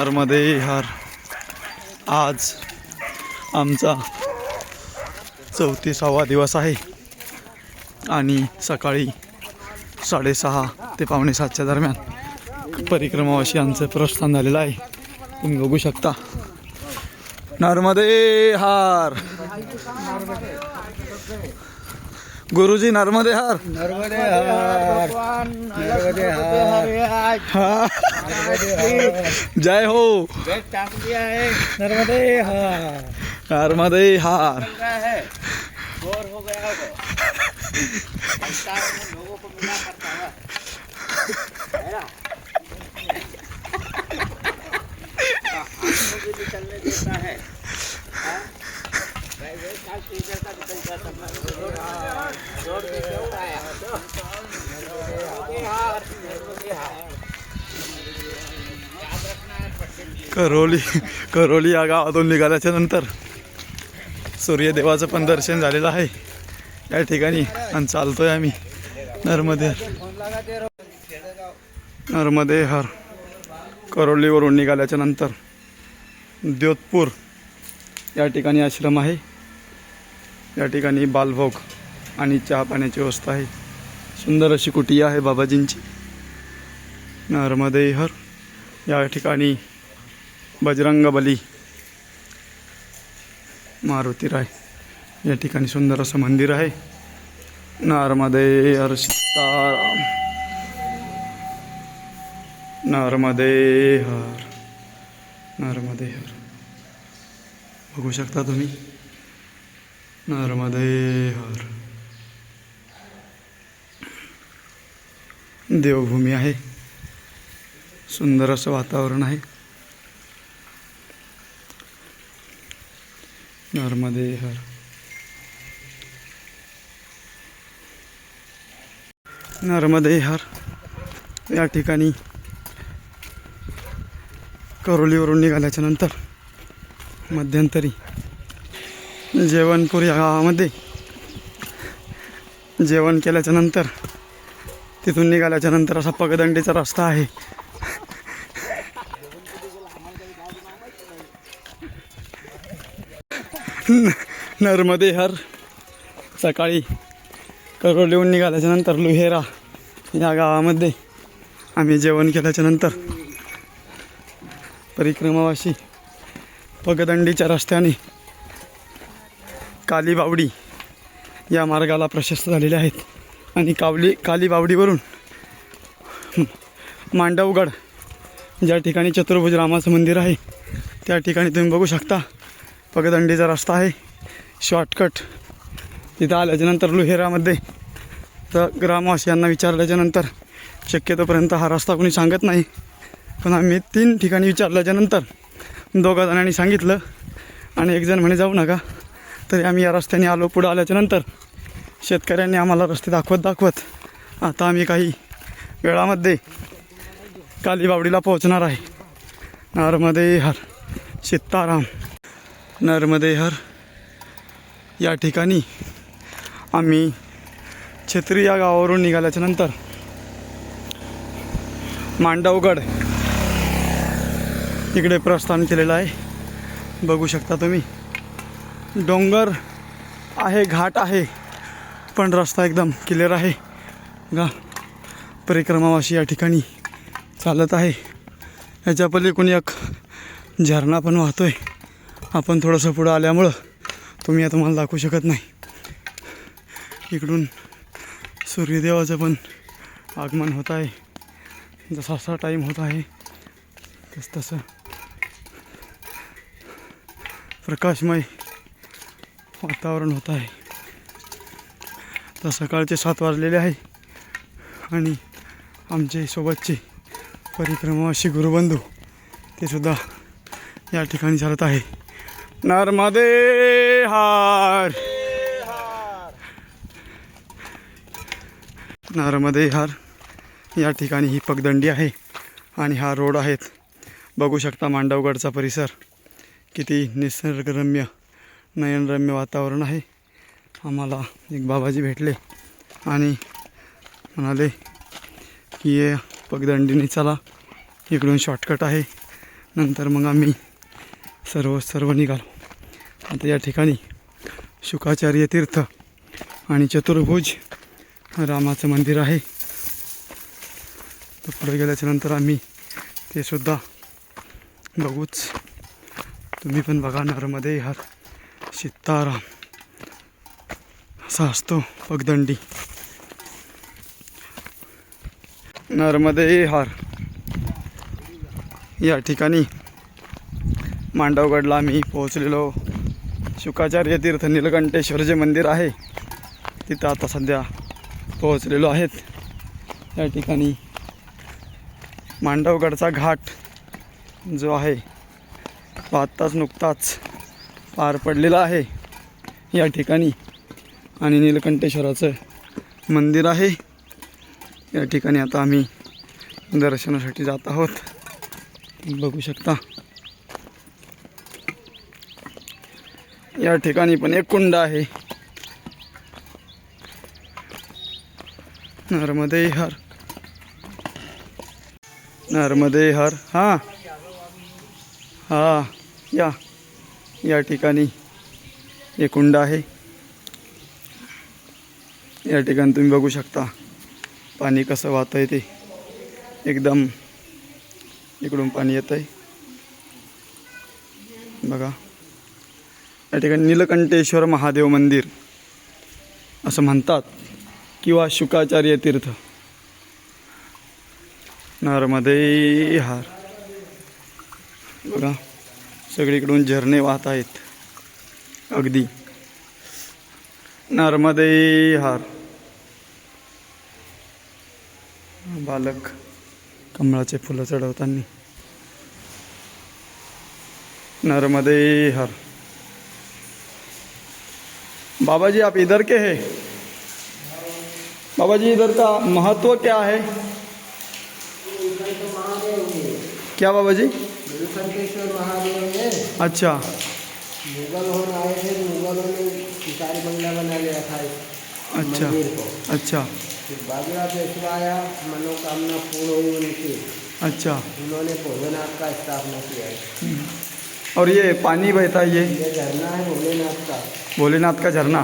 नर्मदे हार। आज आमचा चौतीसावा दिवस आहे आणि सकाळी साडेसहा ते पावणे सातच्या दरम्यान परिक्रमावाशी आमचं प्रस्थान झालेलं आहे. तुम्ही बघू शकता. नर्मदे हार। गुरुजी नर्मदे हार. नर्मदे हार. नर्मदे हार. हा. जय हो. नर्मदे हार. नर्मदे हार. है बोर हो गया हो. लोगों को मिला करता है. करोली करोली या गावातून निघाल्याच्या नंतर सूर्यदेवाचं पण दर्शन झालेलं आहे. या ठिकाणी आणि चालतोय आम्ही. नर्मदे नर्मदे हर करोलीवरून निघाल्याच्या नंतर द्योतपूर या ठिकाणी आश्रम आहे. या ठिकाणी बालभोग आणि चहा पाण्याची व्यवस्था आहे. सुंदर अशी कुटिया आहे बाबाजींची. नर्मदे हर या ठिकाणी बजरंग बली मारुती राय. या ठिकाणी सुंदर असं मंदिर आहे. नर्मदे हर सीताराम. नर्मदे हर नर्मदे हर. बघू शकता तुम्ही? नर्मदे हर. देवभूमी आहे. सुंदर असं वातावरण आहे. नर्मदे हर। नर्मदे हर या ठिकाणी करोलीवरून निघाल्याच्या नंतर मध्यंतरी जेवणपूर या गावामध्ये. जेवण केल्याच्यानंतर तिथून निघाल्याच्या नंतर असा पगदंडीचा रस्ता आहे. नर्मदे हर सकाळी करोलीहून निघाल्याच्या नंतर लुहेरा या गावामध्ये आम्ही जेवण केल्याच्यानंतर परिक्रमावाशी पगदंडीच्या रस्त्याने कालीबावडी या मार्गाला प्रशस्त झालेले आहेत. आणि कावली कालीबावडीवरून मांडवगड ज्या ठिकाणी चतुर्भुज रामाचं मंदिर आहे त्या ठिकाणी तुम्ही बघू शकता. पगदंडीचा रस्ता आहे. शॉर्टकट तिथं आल्याच्यानंतर लुहेरामध्ये. तर ग्रामवासियांना विचारल्याच्यानंतर शक्यतोपर्यंत हा रस्ता कोणी सांगत नाही. पण आम्ही तीन ठिकाणी विचारल्याच्यानंतर दोघा जणांनी सांगितलं आणि एक जण म्हणे जाऊ नका. तरी आम्ही या रस्त्याने आलो. पुढं आल्याच्यानंतर शेतकऱ्यांनी आम्हाला रस्ते दाखवत दाखवत आता आम्ही काही वेळामध्ये कालीबावडीला पोहोचणार आहे. नर्मदे हर सीताराम. नर्मदे हर या ठिकाणी आम्ही छत्री या गावावरून निघाल्याच्या नंतर मांडवगड इकडे प्रस्थान केलेलं आहे. बघू शकता तुम्ही. डोंगर आहे घाट आहे पण रस्ता एकदम क्लिअर आहे. गा परिक्रमावाशी या ठिकाणी चालत आहे. याच्या पलीकडून एक झरणा पण वाहतो आहे आपण थोडंसं पुढं आल्यामुळं तुम्ही आता मला दाखवू शकत नाही. इकडून सूर्यदेवाचं पण आगमन होत आहे. जसा असा टाईम होत आहे तस तसं प्रकाशमय वातावरण होत आहे. तर सकाळचे सात वाजलेले आहे आणि आमचे सोबतचे परिक्रमावासी गुरुबंधू ते सुद्धा या ठिकाणी चालत आहे. नर्मदे हार। नर्मदे हार या ठिकाणी ही पगदंडी आहे आणि हा रोड आहेत. बघू शकता मांडवगडचा परिसर. किती निसर्गरम्य नयनरम्य वातावरण आहे. आम्हाला एक बाबाजी भेटले आणि म्हणाले की पगदंडीने चला. इकडून शॉर्टकट आहे. नंतर मग आम्ही सर्व सर्व निघालो. आता या ठिकाणी शुकाचार्य तीर्थ आणि चतुर्भुज रामाचं मंदिर आहे. तर पुढे गेल्याच्यानंतर आम्ही ते सुद्धा बघूच. तुम्ही पण बघा नर्मदे हर सीताराम असा असतो पगदंडी. नर्मदे हार. या ठिकाणी मांडवगडला आम्ही पोहोचलेलो. शुकाचार्य तीर्थ नीलकंठेश्वर जे मंदिर आहे. तिथं आता सध्या पोहोचलेलो आहेत. या ठिकाणी मांडवगडचा घाट जो आहे तो आत्ताच नुकताच पार पडलेला आहे. या ठिकाणी आणि नीलकंठेश्वराचं मंदिर आहे. या ठिकाणी आता आम्ही दर्शनासाठी जात आहोत. बघू शकता. या ठिकाणी पण एक कुंड आहे. नर्मदे हर नर्मदे हर हां. हां या. या ठिकाणी एक कुंड आहे. या ठिकाणी तुम्ही बघू शकता पाणी कसं वाहतं आहे ते. एकदम इकडून पाणी येतं आहे बघा. या ठिकाणी नीलकंठेश्वर महादेव मंदिर असं म्हणतात. किंवा शुकाचार्य तीर्थ. नर्मदे हार बघा सगळीकडून झरणे वाहत आहेत. अगदी. नर्मदे हार बालक कमळाचे फुलं चढवताना. नर्मदे हर बाबा जी आप इधर के हैं? बाबा जी इधर का महत्व क्या है? क्या बाबा जी? अच्छा। मुगल आए थे मुगलों ने शिकारी बंगला बना लिया था अच्छा। को अच्छा पेशवा आया मनोकामना पूर्ण हुई उनकी अच्छा। उन्होंने भोलेनाथ का स्थापना किया है। और ये पानी बहता है ये। झरना है भोलेनाथ का भोलेनाथ का झरना।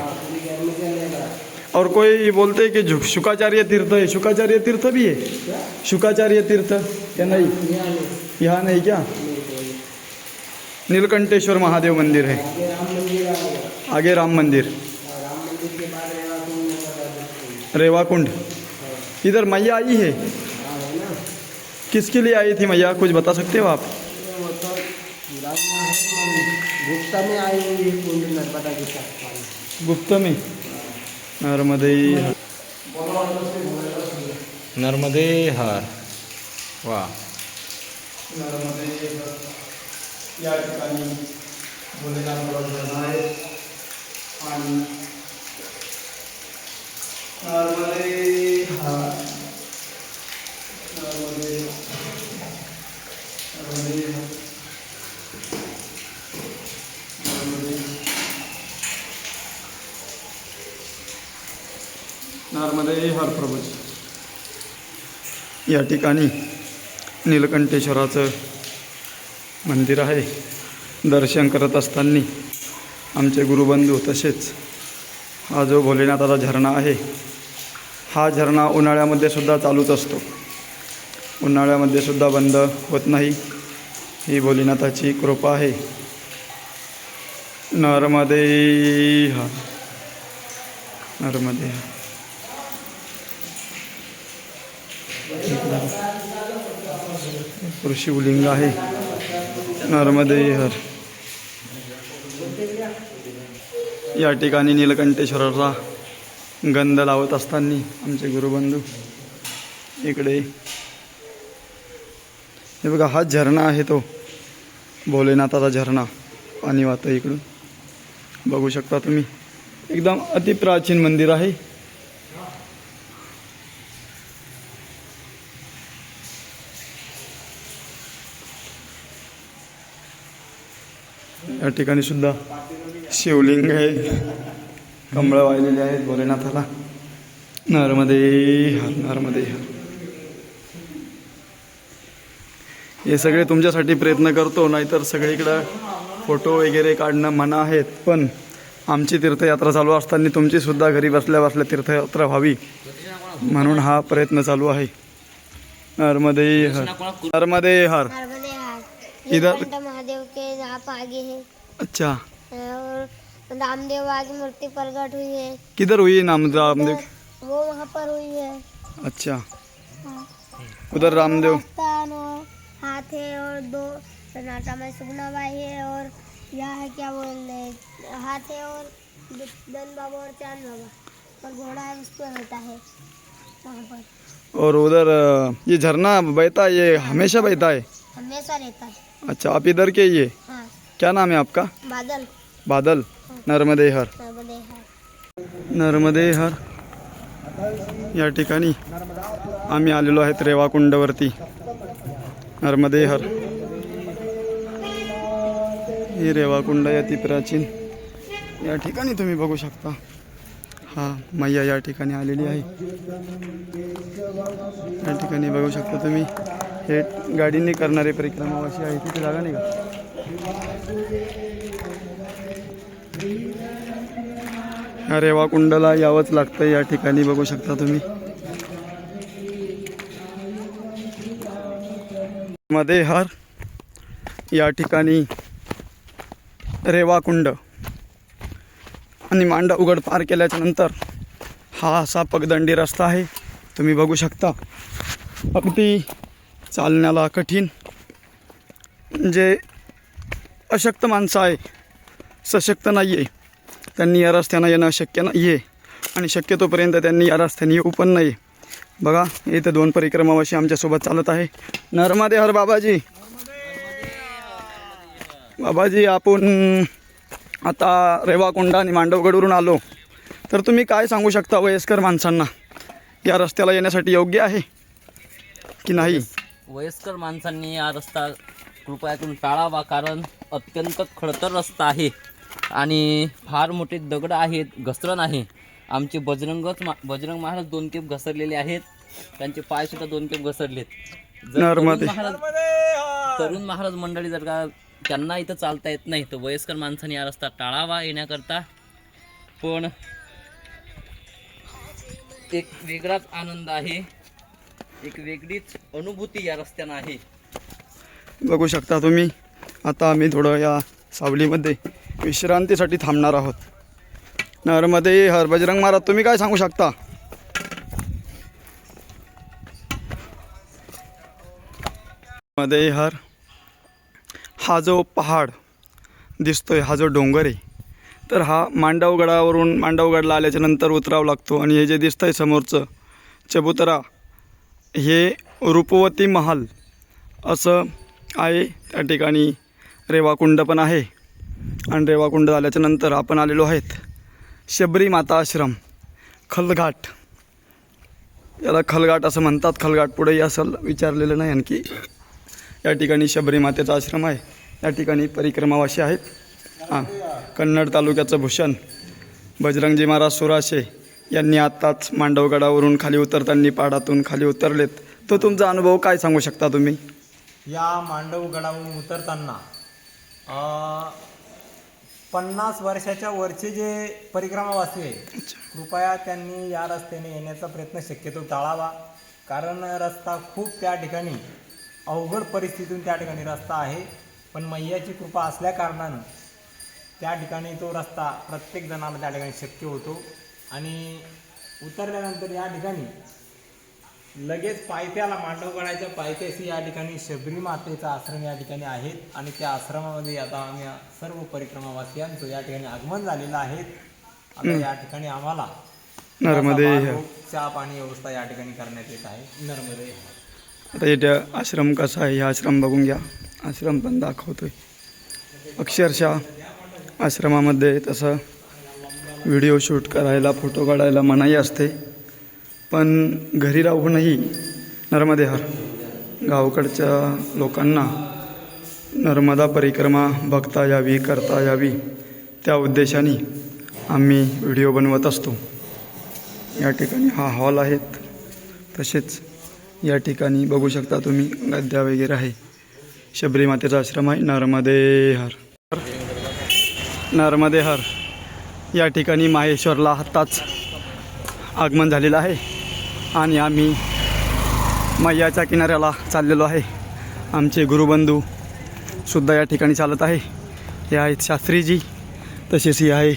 और कोई बोलते हैं कि शुकाचार्य तीर्थ है। शुकाचार्य तीर्थ भी है? शुकाचार्य तीर्थ? या नहीं? यहाँ नहीं क्या? नीलकंठेश्वर महादेव मंदिर है। आगे राम मंदिर। रेवा कुंड इधर मैया आई है? किसके लिए आई थी मैया? कुछ बता सकते हो आप? गुप्त में आई हुई है कुंड नर्मदा के साथ गुप्त में नर्मदे नर्मदे हर. वा. नर्मदे या ठिकाणी भोलेनाथ धरण आहे आणि नर्मदे हा नर्मदे नर्मदे नर्मदे नर्मदे हर प्रभूजी या ठिकाणी नीलकंठेश्वराचं मंदिर आहे. दर्शन करत असताना आमचे गुरुबंधू तसेच हा जो भोलेनाथाचा झरणा आहे. हा झरणा उन्हाळ्यामध्ये सुद्धा चालूच असतो. उन्हाळ्यामध्ये सुद्धा बंद होत नाही. ही भोलेनाथाची कृपा आहे. नर्मदे हा नर्मदे हा शिवलिंग आहे. नर्मदे हर या ठिकाणी नीलकंठेश्वराचा गंध लावत असताना आमचे गुरुबंधू इकडे. हे बघा हा झरणा आहे तो. भोलेनाथाचा झरणा पाणी वाहतं इकडून. बघू शकता तुम्ही. एकदम अतिप्राचीन मंदिर आहे. या ठिकाणी सुद्धा शिवलिंग आहे. कमळं वाहिलेली आहेत भोलेनाथाला. नर्मदे हर नर्मदे हर. हे सगळे तुमच्यासाठी प्रयत्न करतो नाहीतर सगळीकडं फोटो वगैरे काढणं मना आहेत. पण आमची तीर्थयात्रा चालू असताना तुमची सुद्धा घरी बसल्या बसल्या तीर्थयात्रा व्हावी म्हणून हा प्रयत्न चालू आहे. नर्मदे हर. नर्मदे हर. इधर- महादेव के आगे है। अच्छा। और रामदेव बाबा की मूर्ति प्रकट हुई है। किधर हुई नाम रामदेव? वो वहाँ पर हुई है। अच्छा। हाँ। उधर रामदेव? हाथ है और दो कर्नाटक में सुगनाबाई है और यह है क्या बोल रहे हाथ है और दन बाबा और चाँद बाबा। और घोड़ा है उस पर होता है वहाँ पर। और उधर ये झरना बहता है ये हमेशा बहता है? हमेशा रहता है। अच्छा आप इधर के ही है? हाँ। क्या नाम है आपका? बादल। बादल। नर्मदे हर नर्मदे हर या ठिकाणी आम्ही आलेलो आहेत रेवाकुंडवरती. नर्मदे हर ही रेवाकुंड आहे ती प्राचीन. या ठिकाणी तुम्ही बघू शकता. हा मैया या ठिकाणी आलेली आहे. या ठिकाणी बघू शकता तुम्ही. हे गाडीने करणारे परिक्रमा अशी आहे. तिथे जागा नाही का? रेवा रेवाकुंडला यावंच लागतं या ठिकाणी बघू शकता तुम्ही. मध्ये हर या ठिकाणी रेवाकुंड आणि मांडा उघड पार केल्याच्यानंतर हा असा पगदंडी रस्ता आहे. तुम्ही बघू शकता अगदी चालण्याला कठीण. म्हणजे अशक्त माणसं आहे. सशक्त नाही आहे त्यांनी या रस्त्यानं येणं शक्य नाही आहे आणि शक्यतोपर्यंत त्यांनी या रस्त्याने येऊ पण नाही बघा इथं दोन परिक्रमावाशी आमच्यासोबत चालत आहे. नर्मदे हर बाबाजी. बाबाजी आपण आता रेवाकोंडा आणि मांडवगडवरून आलो. तर तुम्ही काय सांगू शकता वयस्कर माणसांना? या रस्त्याला येण्यासाठी योग्य आहे की नाही? वयस्कर माणसांनी हा रस्ता कृपया करून टाळावा कारण अत्यंत खडतर रस्ता आहे. आणि फार मोठे दगड आहेत घसरण आहे. आमचे बजरंगच मा बजरंग महाराज दोन केप घसरलेले आहेत. त्यांचे पाय सुद्धा दोन केप घसरलेत. जर महाराज तरुण महाराज मंडळी जर का त्यांना इथं चालता येत नाही तर वयस्कर माणसांनी हा रस्ता टाळावा येण्याकरता. पण एक वेगळाच आनंद आहे. एक वेगळीच अनुभूती या रस्त्यानं आहे. बघू शकता तुम्ही. आता आम्ही थोडं या सावलीमध्ये विश्रांतीसाठी थांबणार आहोत. नरमध्ये हर बजरंग महाराज तुम्ही काय सांगू शकता? मध्ये हर हा जो पहाड दिसतोय हा जो डोंगर आहे तर हा मांडवगडावरून मांडवगडला आल्याच्यानंतर उतरावं लागतो आणि हे जे दिसतंय समोरचं चबुतरा हे रूपवती महाल असं आहे त्या ठिकाणी. रेवाकुंड पण आहे. आणि रेवाकुंड झाल्याच्यानंतर आपण आलेलो आहेत शबरी माता आश्रम खलघाट. याला खलघाट असं म्हणतात. खलघाट पुढेही असं विचारलेलं नाही आणखी. या ठिकाणी शबरी मातेचा आश्रम आहे. या ठिकाणी परिक्रमावाशी आहेत. हां कन्नड तालुक्याचं भूषण बजरंगजी महाराज सुराशे यांनी आत्ताच मांडवगडावरून खाली उतरताना पाडातून खाली उतरलेत. तो तुमचा अनुभव काय सांगू शकता तुम्ही? या मांडवगडावरून उतरताना पन्नास वर्षाच्या वरचे जे परिक्रमावासी आहे कृपया त्यांनी या रस्त्याने येण्याचा प्रयत्न शक्यतो टाळावा. कारण रस्ता खूप त्या ठिकाणी अवघड परिस्थितीतून त्या ठिकाणी रस्ता आहे. पण मैयाची कृपा असल्या कारणानं त्या ठिकाणी तो रस्ता प्रत्येक जणाला त्या ठिकाणी शक्य होतो. आणि उतरल्यानंतर या ठिकाणी लगेच पायथ्याला मांडवगडाच्या पायथ्याशी या ठिकाणी शबरी मातेचा आश्रम या ठिकाणी आहेत. आणि त्या आश्रमामध्ये आता आम्ही सर्व परिक्रमावासियांचं या ठिकाणी आगमन झालेलं आहे. आता या ठिकाणी आम्हाला नर्मदे चहा पाणी व्यवस्था या ठिकाणी करण्यात येत आहे. नर्मदे आता इथे आश्रम कसा आहे? हा आश्रम बघून घ्या. आश्रम पण दाखवतोय. अक्षरशः आश्रमामध्ये तसं व्हिडिओ शूट करायला फोटो काढायला मनाई असते. पण घरी राहूनही नर्मदेहर गावकडच्या गावाकडच्या लोकांना नर्मदा परिक्रमा बघता यावी करता यावी त्या उद्देशाने आम्ही व्हिडिओ बनवत असतो. या ठिकाणी हा हॉल आहेत तसेच या ठिकाणी बघू शकता तुम्ही गद्या वगैरे आहे. शबरी मातेचा आश्रम आहे. नर्मदेहर नर्मदेहर या ठिकाणी माहेश्वरला आत्ताच आगमन झालेलं आहे. आणि आम्ही मैयाच्या किनाऱ्याला चाललेलो आहे. आमचे गुरुबंधू सुद्धा या ठिकाणी चालत आहे. हे आहेत शास्त्रीजी तसेच हे आहे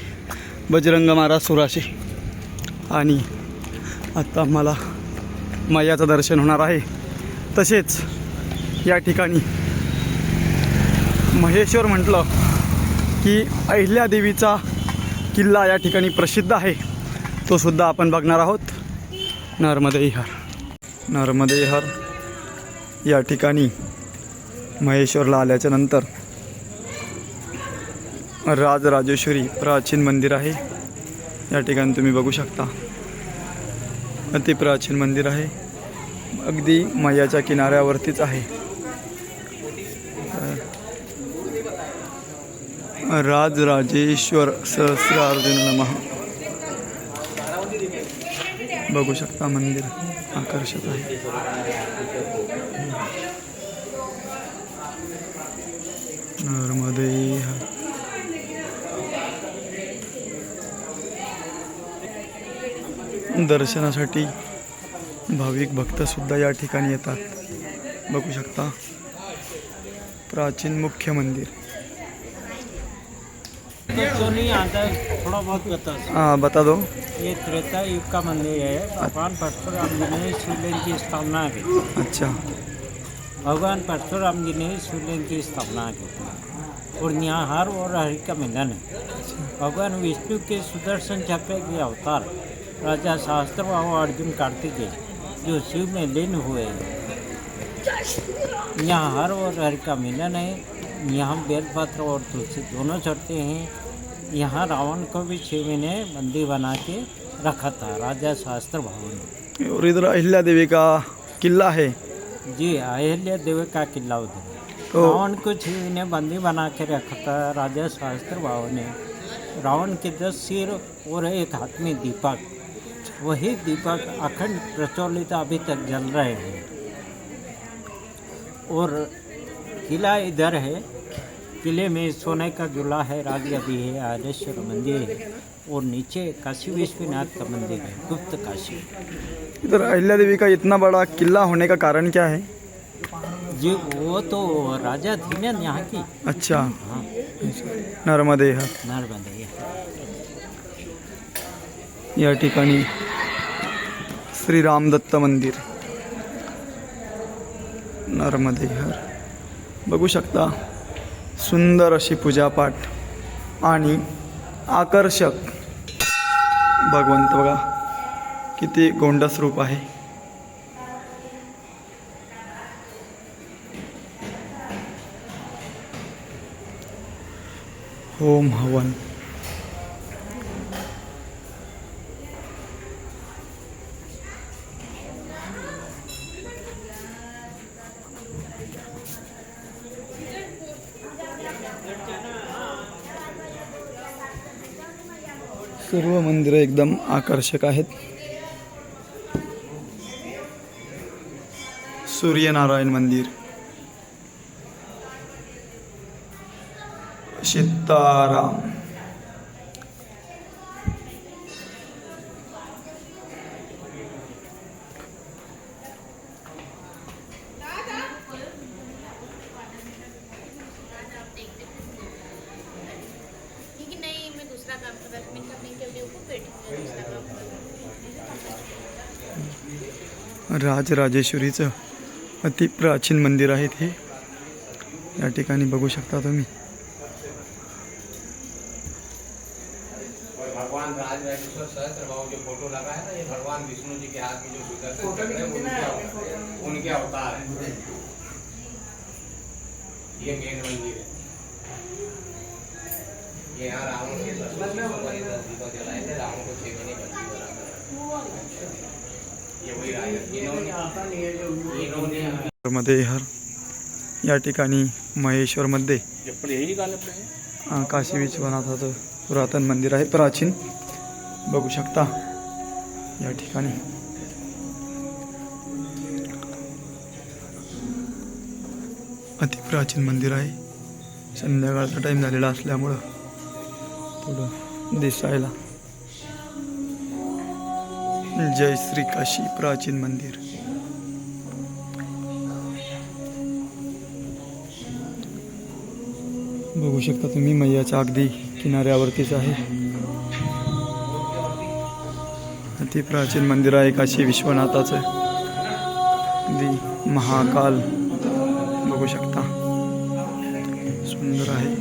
बजरंग महाराज सुराशे. आणि आत्ता आम्हाला मैयाचं दर्शन होणार आहे. तसेच या ठिकाणी महेश्वर म्हटलं की अहिल्यादेवीचा किल्ला या ठिकाणी प्रसिद्ध आहे. तो सुद्धा आपण बघणार आहोत. नर्मदे विहार नर्मदे विहार या ठिकाणी महेश्वरला आल्याच्यानंतर राजराजेश्वरी प्राचीन मंदिर आहे. या ठिकाणी तुम्ही बघू शकता. अति प्राचीन मंदिर आहे. अगदी मयाच्या किनाऱ्यावरतीच आहे. राजराजेश्वर सहस्रार्जुन नमः. बघू शकता मंदिर आकर्षक आहे. नर्मदे दर्शनासाठी भाविक भक्तसुद्धा या ठिकाणी येतात. बघू शकता. प्राचीन मुख्य मंदिर. तो नहीं आता? थोड़ा बहुत बता हाँ बता दो। ये त्रेता युग का मंदिर है। भगवान परशुराम जी ने शिवलिंग की स्थापना की। अच्छा। भगवान परशुराम जी ने शिवलिंग की स्थापना की। और यहाँ हर और हरि का मिलन है। भगवान विष्णु के सुदर्शन चक्र के अवतार राजा शास्त्र और अर्जुन कार्तिकेय जो शिव में लीन हुए हैं। यहाँ हर और हरि का मिलन है। यहाँ बेलपत्र और तुलसी दोनों चढ़ते हैं। यहाँ रावण को भी शिव ने बंदी बना के रखा था राजा शास्त्र भवन। में और इधर अहिल्या देवी का किला है। जी अहिल्या देवी का किला उधर। तो रावण को शिव ने बंदी बना के रखा था राजा शास्त्र भाव ने रावण के दस सिर और एक हाथ में दीपक। वही दीपक अखंड प्रचलित अभी तक जल रहे हैं। और किला इधर है किले में सोने का जुला है राजगदी है आरेश्वर मंदिर है और नीचे काशी विश्वनाथ का मंदिर है गुप्त काशी। इधर अहिल्या देवी का इतना बड़ा किला होने का कारण क्या है? जी वो तो राजा थी ना यहाँ की। अच्छा। हाँ। नर्मदे नर्मदे या ठिकाणी श्री रामदत्त मंदिर। नर्मदे हर बघू शकता। सुंदर अशी पूजापाठ आणि आकर्षक. भगवंत बघा किती गोंडस रूप आहे. ओम हवन. सर्व मंदिरं एकदम आकर्षक आहेत. सूर्यनारायण मंदिर सीताराम कि नहीं मैं दूसरा काम कर रहा था मैंने कहा नहीं के अपने ऊपर बैठी हूँ, मैं दूसरा काम कर रही हूँ। राजराजेश्वरीचं अति प्राचीन मंदिर आहे ते या ठिकाणी बघू शकता तुम्ही और भगवान राजराजेश्वर सहस्त्र भाव जो फोटो लगा है ना ये भगवान विष्णु जी के हाथ में जो सुदर्शन चक्र है, वो उनके अवतार- उनके अवतार है ये मेन मंदिर है ये यहाँ रावण के दस वर्षों पर ये दस दीपक जलाए थे रावण को छह महीने बंदी बना कर ये वही राजा इन्होंने इन्होंने मध्ये हर या ठिकाणी महेश्वरमध्ये काशी विश्वनाथाचं पुरातन मंदिर आहे प्राचीन. बघू शकता या ठिकाणी. अतिप्राचीन मंदिर आहे. संध्याकाळचा टाईम झालेला असल्यामुळं थोडं दिसायला. जय श्री काशी प्राचीन मंदिर. बघू शकता तुम्ही मैयाच्या अगदी किनाऱ्यावरतीच आहे. अति प्राचीन मंदिर आहे काशी विश्वनाथाचं अगदी महाकाल बघू शकता. सुंदर आहे.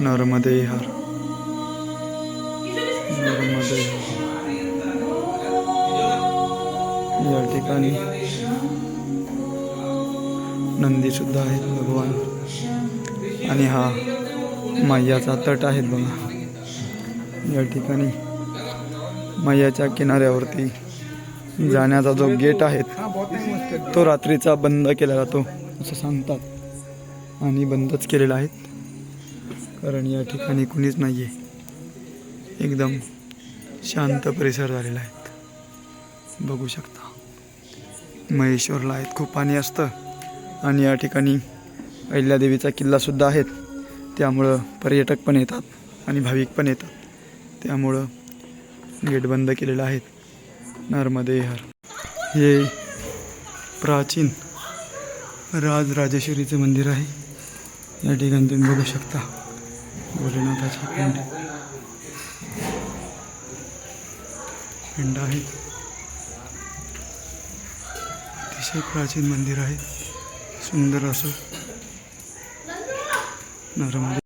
नर्मदे हार. नर्मदे या ठिकाणी नंदी सुद्धा आहेत भगवान. आणि हा मैयाचा तट आहे बघा. या ठिकाणी मैयाच्या किनाऱ्यावरती जाण्याचा जो गेट आहे तो रात्रीचा बंद केला जातो असं सांगतात. आणि बंदच केलेला आहेत. कारण या ठिकाणी कुणीच नाही आहे एकदम शांत परिसर झालेला आहे. बघू शकता. महेश्वरला आहेत. खूप पाणी असतं. आणि या ठिकाणी अहिल्यादेवीचा किल्लासुद्धा आहेत. त्यामुळं पर्यटक पण येतात आणि भाविक पण येतात. त्यामुळं गेट बंद केलेलं आहेत नर्मदे हर. हे प्राचीन राजराजेश्वरीचं मंदिर आहे. या ठिकाणी तुम्ही बघू शकता. भोलेनाथाची पिंड. पिंड आहे अतिशय प्राचीन मंदिर आहे. सुंदर असं नर्मदे